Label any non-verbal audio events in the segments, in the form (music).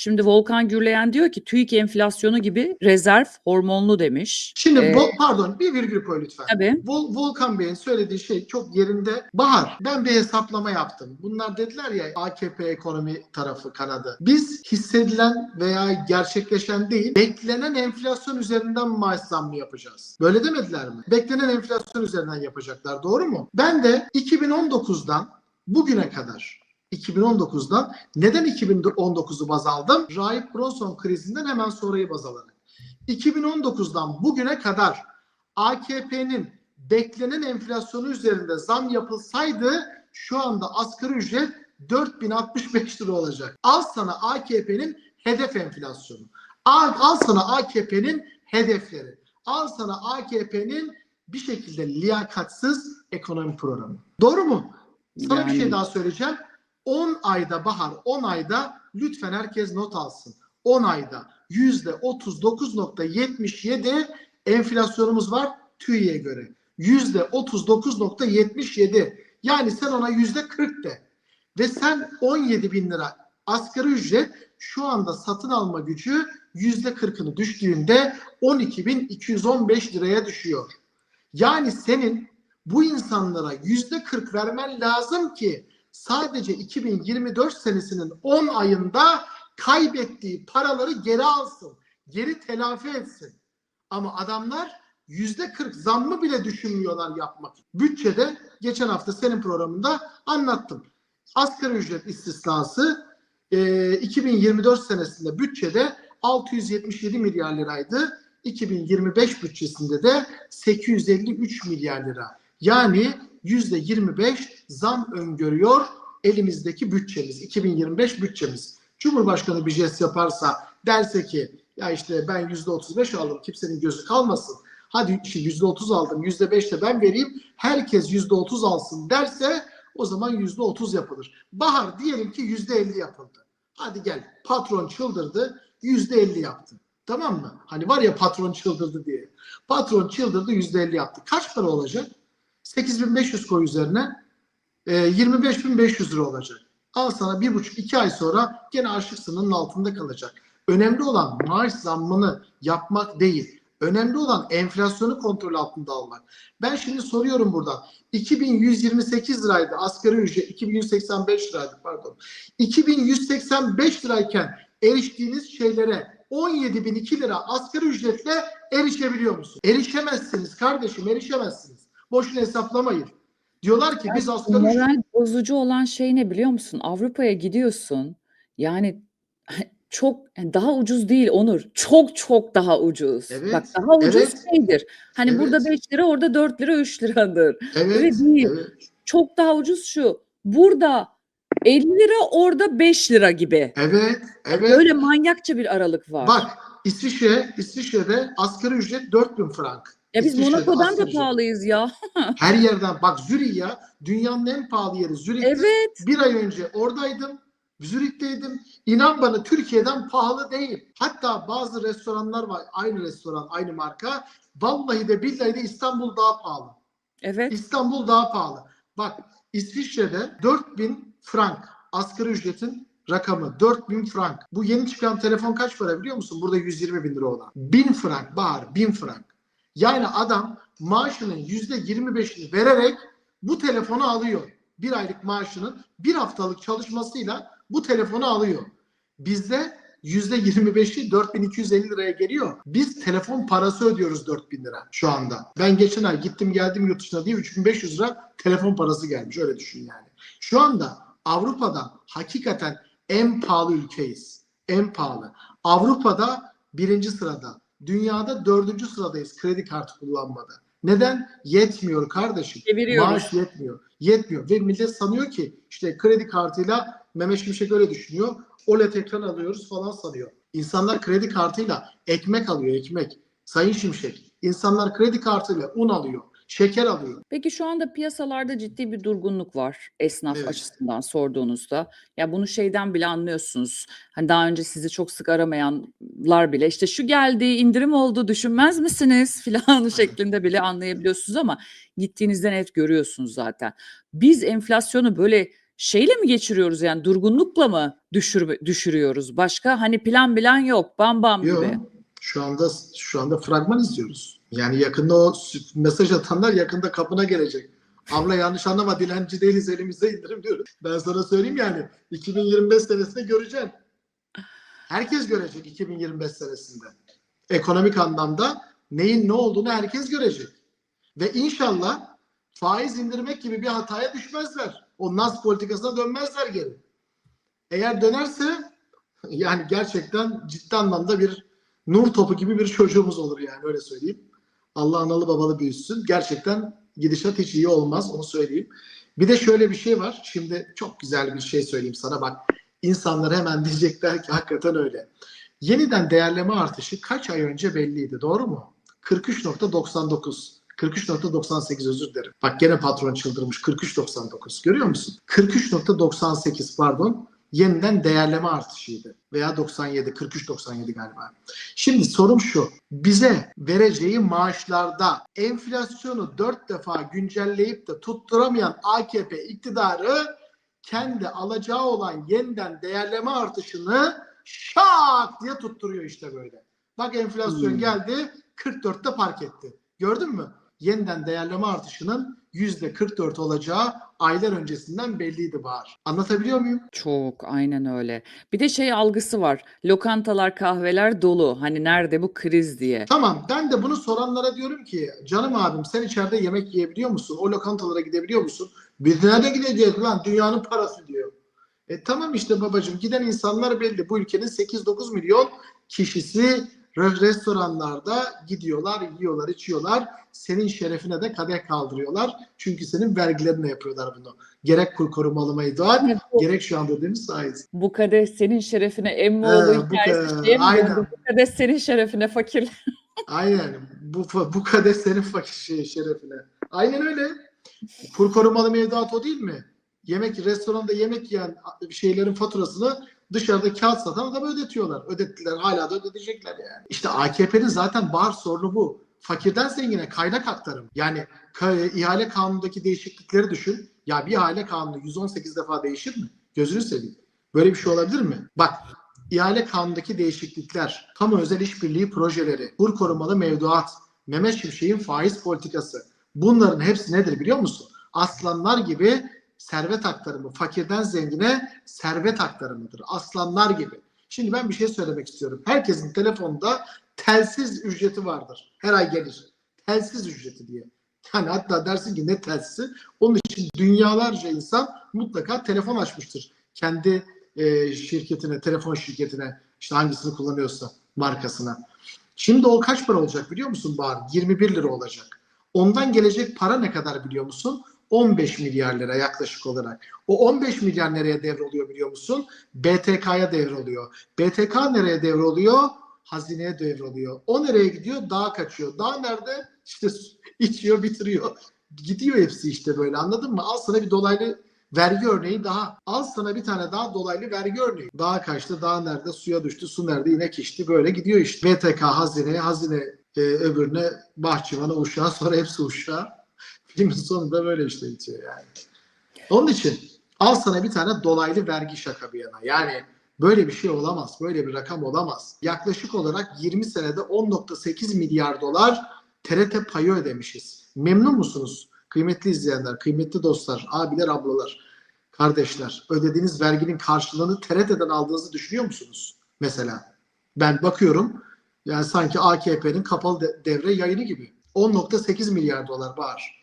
Şimdi Volkan Gürleyen diyor ki TÜİK enflasyonu gibi rezerv hormonlu demiş. Şimdi Ee, Vol- pardon bir virgül koy lütfen. Tabii. Vol- Volkan Bey'in söylediği şey çok yerinde. Bahar ben bir hesaplama yaptım. Bunlar dediler ya AKP ekonomi tarafı kanadı. Biz hissedilen veya gerçekleşen değil beklenen enflasyon üzerinden maaş zammı yapacağız. Böyle demediler mi? Beklenen enflasyon üzerinden yapacaklar doğru mu? Ben de 2019'dan bugüne kadar 2019'dan neden 2019'u baz aldım? Rahip Bronson krizinden hemen sonrayı baz alarak. 2019'dan bugüne kadar AKP'nin beklenen enflasyonu üzerinde zam yapılsaydı şu anda asgari ücret 4065 lira olacak. Al sana AKP'nin hedef enflasyonu. Al, al sana AKP'nin hedefleri. Al sana AKP'nin bir şekilde liyakatsız ekonomi programı. Doğru mu? Sana bir Yani- şey daha söyleyeceğim. 10 ayda bahar 10 ayda lütfen herkes not alsın. 10 ayda %39.77 enflasyonumuz var TÜİ'ye göre. %39.77 yani sen ona %40 de. Ve sen 17 bin lira asgari ücret şu anda satın alma gücü %40'ını düştüğünde 12.215 liraya düşüyor. Yani senin bu insanlara %40 vermen lazım ki sadece 2024 senesinin 10 ayında kaybettiği paraları geri alsın. Geri telafi etsin. Ama adamlar %40 zammı bile düşünmüyorlar yapmak. Bütçede geçen hafta senin programında anlattım. Asgari ücret istisnası e, 2024 senesinde bütçede 677 milyar liraydı. 2025 bütçesinde de 853 milyar lira. Yani %25 zam öngörüyor elimizdeki bütçemiz, 2025 bütçemiz. Cumhurbaşkanı bir jest yaparsa derse ki ya işte ben %35 aldım kimsenin gözü kalmasın. Hadi işte %30 aldım %5 de ben vereyim herkes %30 alsın derse o zaman %30 yapılır. Bahar diyelim ki %50 yapıldı. Hadi gel patron çıldırdı %50 yaptı. Tamam mı? Hani var ya patron çıldırdı diye. Patron çıldırdı %50 yaptı. Kaç para olacak? 8500 koy üzerine e, 25.500 lira olacak. Al sana bir buçuk iki ay sonra gene açlık sınırının altında kalacak. Önemli olan maaş zammını yapmak değil. Önemli olan enflasyonu kontrol altında almak. Ben şimdi soruyorum buradan. 2128 liraydı asgari ücret. 2185 liraydı pardon. 2185 lirayken eriştiğiniz şeylere 17.002 lira asgari ücretle erişebiliyor musun? Erişemezsiniz kardeşim erişemezsiniz. Boşuna hesaplamayın. Diyorlar ki biz ücret Moral bozucu olan şey ne biliyor musun? Avrupa'ya gidiyorsun. Yani (laughs) çok yani daha ucuz değil Onur. Çok çok daha ucuz. Evet, Bak daha ucuz evet. şeydir. Hani Evet. burada 5 lira orada 4 lira 3 liradır. evet, öyle değil. evet. Çok daha ucuz şu. Burada 50 lira orada 5 lira gibi. Evet, evet. Öyle manyakça bir aralık var. Bak İsviçre, İsviçre'de asgari ücret 4000 frank. Ya biz İsviçre'de Monaco'dan da pahalıyız ya. (laughs) Her yerden bak Zürih ya dünyanın en pahalı yeri Zürih. Evet. Bir ay önce oradaydım. Zürih'teydim. İnan bana Türkiye'den pahalı değil. Hatta bazı restoranlar var. Aynı restoran, aynı marka. Vallahi de billahi de İstanbul daha pahalı. Evet. İstanbul daha pahalı. Bak İsviçre'de 4000 frank asgari ücretin rakamı 4000 frank. Bu yeni çıkan telefon kaç para biliyor musun? Burada 120 bin lira olan. 1000 frank bahar 1000 frank. Yani adam maaşının %25'ini vererek bu telefonu alıyor. Bir aylık maaşının bir haftalık çalışmasıyla bu telefonu alıyor. Bizde %25'i 4250 liraya geliyor. Biz telefon parası ödüyoruz 4000 lira şu anda. Ben geçen ay gittim geldim yurt dışına diye 3500 lira telefon parası gelmiş. Öyle düşün yani. Şu anda Avrupa'da hakikaten en pahalı ülkeyiz. En pahalı. Avrupa'da birinci sırada. Dünyada dördüncü sıradayız kredi kartı kullanmada. Neden? Yetmiyor kardeşim. Maaş yetmiyor. Yetmiyor. Ve millet sanıyor ki işte kredi kartıyla Mehmet Şimşek öyle düşünüyor. OLED ekran alıyoruz falan sanıyor. İnsanlar kredi kartıyla ekmek alıyor ekmek. Sayın Şimşek. İnsanlar kredi kartıyla un alıyor. Şeker alıyor. Peki şu anda piyasalarda ciddi bir durgunluk var esnaf Evet. açısından sorduğunuzda. Ya bunu şeyden bile anlıyorsunuz. Hani daha önce sizi çok sık aramayanlar bile işte şu geldi indirim oldu düşünmez misiniz (laughs) filan şeklinde bile anlayabiliyorsunuz ama gittiğinizde net görüyorsunuz zaten. Biz enflasyonu böyle şeyle mi geçiriyoruz yani durgunlukla mı düşür, düşürüyoruz? Başka hani plan bilen yok bam bam Yok. gibi. Şu anda şu anda fragman izliyoruz. Yani yakında o mesaj atanlar yakında kapına gelecek. Abla yanlış anlama dilenci değiliz elimizde indirim diyoruz. Ben sana söyleyeyim yani 2025 senesinde göreceksin. Herkes görecek 2025 senesinde. Ekonomik anlamda neyin ne olduğunu herkes görecek. Ve inşallah faiz indirmek gibi bir hataya düşmezler. O nas politikasına dönmezler geri. Eğer dönerse (laughs) yani gerçekten ciddi anlamda bir nur topu gibi bir çocuğumuz olur yani öyle söyleyeyim. Allah analı babalı büyüsün. Gerçekten gidişat hiç iyi olmaz onu söyleyeyim. Bir de şöyle bir şey var. Şimdi çok güzel bir şey söyleyeyim sana bak. İnsanlar hemen (laughs) diyecekler ki hakikaten öyle. Yeniden değerleme artışı kaç ay önce belliydi doğru mu? 43.99. 43.98 özür dilerim. Bak gene patron çıldırmış. 43.99. Görüyor musun? 43.98 pardon. Yeniden değerleme artışıydı. Veya 97, 43.97 galiba. Şimdi sorum şu. Bize vereceği maaşlarda enflasyonu dört defa güncelleyip de tutturamayan AKP iktidarı kendi alacağı olan yeniden değerleme artışını şak diye tutturuyor işte böyle. Bak enflasyon Hmm. geldi 44'te park etti. Gördün mü? Yeniden değerleme artışının %44 olacağı aylar öncesinden belliydi Bahar. Anlatabiliyor muyum? Çok aynen öyle. Bir de şey algısı var. Lokantalar, kahveler dolu. Hani nerede bu kriz diye. Tamam ben de bunu soranlara diyorum ki canım abim sen içeride yemek yiyebiliyor musun? O lokantalara gidebiliyor musun? Biz nerede gideceğiz lan dünyanın parası diyor. E tamam işte babacığım giden insanlar belli. Bu ülkenin 8-9 milyon kişisi restoranlarda gidiyorlar, yiyorlar, içiyorlar. Senin şerefine de kadeh kaldırıyorlar. Çünkü senin vergilerine yapıyorlar bunu. Gerek kur korumalı mevduat, Evet, bu, gerek şu anda dediğimiz faiz. bu kadeh senin şerefine Emmoğlu bu hikayesi şeye mi aynen. Bu kadeh senin şerefine fakir. Aynen. Bu bu kadeh senin fakir şey, şerefine. Aynen öyle. Kur korumalı mevduat o değil mi? Yemek restoranda yemek yiyen şeylerin faturasını dışarıda kağıt satan adama ödetiyorlar. Ödettiler. Hala da ödetecekler yani. İşte AKP'nin zaten bar sorunu bu. Fakirden zengine kaynak aktarım. Yani ka- ihale kanunundaki değişiklikleri düşün. Ya bir ihale kanunu 118 defa değişir mi? Gözünü seveyim. Böyle bir şey olabilir mi? Bak ihale kanundaki değişiklikler, kamu özel işbirliği projeleri, kur korumalı mevduat, Mehmet Şimşek'in faiz politikası. Bunların hepsi nedir biliyor musun? Aslanlar gibi servet aktarımı, fakirden zengine servet aktarımıdır. Aslanlar gibi. Şimdi ben bir şey söylemek istiyorum. Herkesin telefonda telsiz ücreti vardır. Her ay gelir. Telsiz ücreti diye. Yani hatta dersin ki ne telsizi? Onun için dünyalarca insan mutlaka telefon açmıştır. Kendi e, şirketine, telefon şirketine işte hangisini kullanıyorsa markasına. Şimdi o kaç para olacak biliyor musun Bahar? 21 lira olacak. Ondan gelecek para ne kadar biliyor musun? 15 milyar lira yaklaşık olarak. O 15 milyar nereye devroluyor biliyor musun? BTK'ya devroluyor. BTK nereye devroluyor? Hazineye devroluyor. O nereye gidiyor? Dağa kaçıyor. Dağ nerede? İşte (laughs) içiyor, bitiriyor. Gidiyor hepsi işte böyle anladın mı? Al sana bir dolaylı vergi örneği daha. Al sana bir tane daha dolaylı vergi örneği. Dağa kaçtı, dağ nerede, suya düştü, su nerede, inek içti böyle gidiyor işte. BTK hazine, hazine e, öbürüne bahçıvana uşağı sonra hepsi uşağı. Filmin sonunda böyle işte bitiyor yani. Onun için al sana bir tane dolaylı vergi şaka bir yana. Yani böyle bir şey olamaz. Böyle bir rakam olamaz. Yaklaşık olarak 20 senede 10.8 milyar dolar TRT payı ödemişiz. Memnun musunuz? Kıymetli izleyenler, kıymetli dostlar, abiler, ablalar, kardeşler, ödediğiniz verginin karşılığını TRT'den aldığınızı düşünüyor musunuz? Mesela ben bakıyorum yani sanki AKP'nin kapalı de- devre yayını gibi. 10.8 milyar dolar var.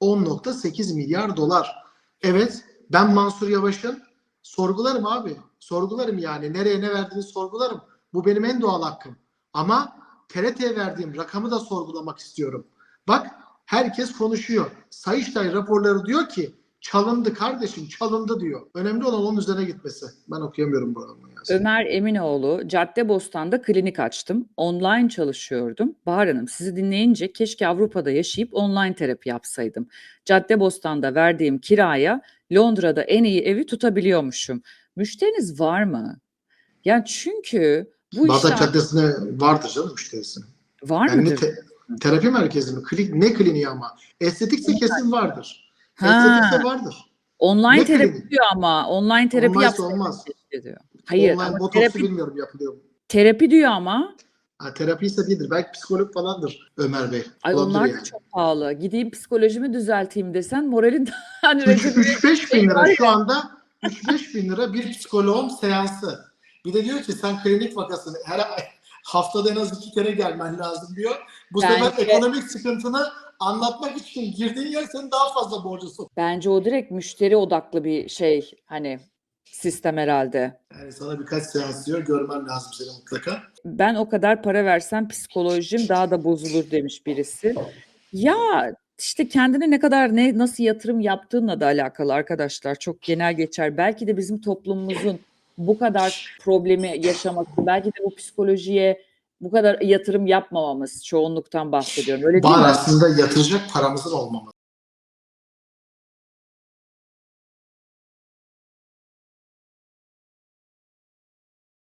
10.8 milyar dolar. Evet ben Mansur Yavaş'ın sorgularım abi. Sorgularım yani. Nereye ne verdiğini sorgularım. Bu benim en doğal hakkım. Ama TRT'ye verdiğim rakamı da sorgulamak istiyorum. Bak herkes konuşuyor. Sayıştay raporları diyor ki çalındı kardeşim çalındı diyor. Önemli olan onun üzerine gitmesi. Ben okuyamıyorum bu adamı. Ömer Eminoğlu, Caddebostan'da klinik açtım. Online çalışıyordum. Bahar Hanım sizi dinleyince keşke Avrupa'da yaşayıp online terapi yapsaydım. Caddebostan'da verdiğim kiraya Londra'da en iyi evi tutabiliyormuşum. Müşteriniz var mı? Yani çünkü bu Bağdat işler Caddesi'ne vardır canım müşterisi. var Yani mıdır? te- terapi merkezi mi? Klinik, ne kliniği ama? Estetikse kesin vardır. Ha. Vardır. Online Ne terapi klinik? diyor ama online terapi yapsaydım olmaz. diyor. Hayır Online ama botoksu terapi, bilmiyorum yapılıyor mu? terapi diyor ama. Ha, terapi ise değildir. Belki psikolog falandır Ömer Bey. Ay Olabilir onlar da yani. çok pahalı. Gideyim psikolojimi düzelteyim desen moralin (laughs) hani Recep 3-5 bin lira şu anda 3-5 bin lira bir psikoloğun seansı. Bir de diyor ki sen klinik vakasını her ay- haftada en az iki kere gelmen lazım diyor. Bu sefer Bence- ekonomik sıkıntını anlatmak için girdiğin yer senin daha fazla borcusun. Bence o direkt müşteri odaklı bir şey hani sistem herhalde. Yani sana birkaç seans diyor görmen lazım seni mutlaka. Ben o kadar para versem psikolojim daha da bozulur demiş birisi. Ya işte kendine ne kadar ne nasıl yatırım yaptığınla da alakalı arkadaşlar. Çok genel geçer. Belki de bizim toplumumuzun bu kadar problemi yaşaması, belki de bu psikolojiye bu kadar yatırım yapmamamız çoğunluktan bahsediyorum. Öyle değil Var mi? aslında yatıracak paramızın olmaması.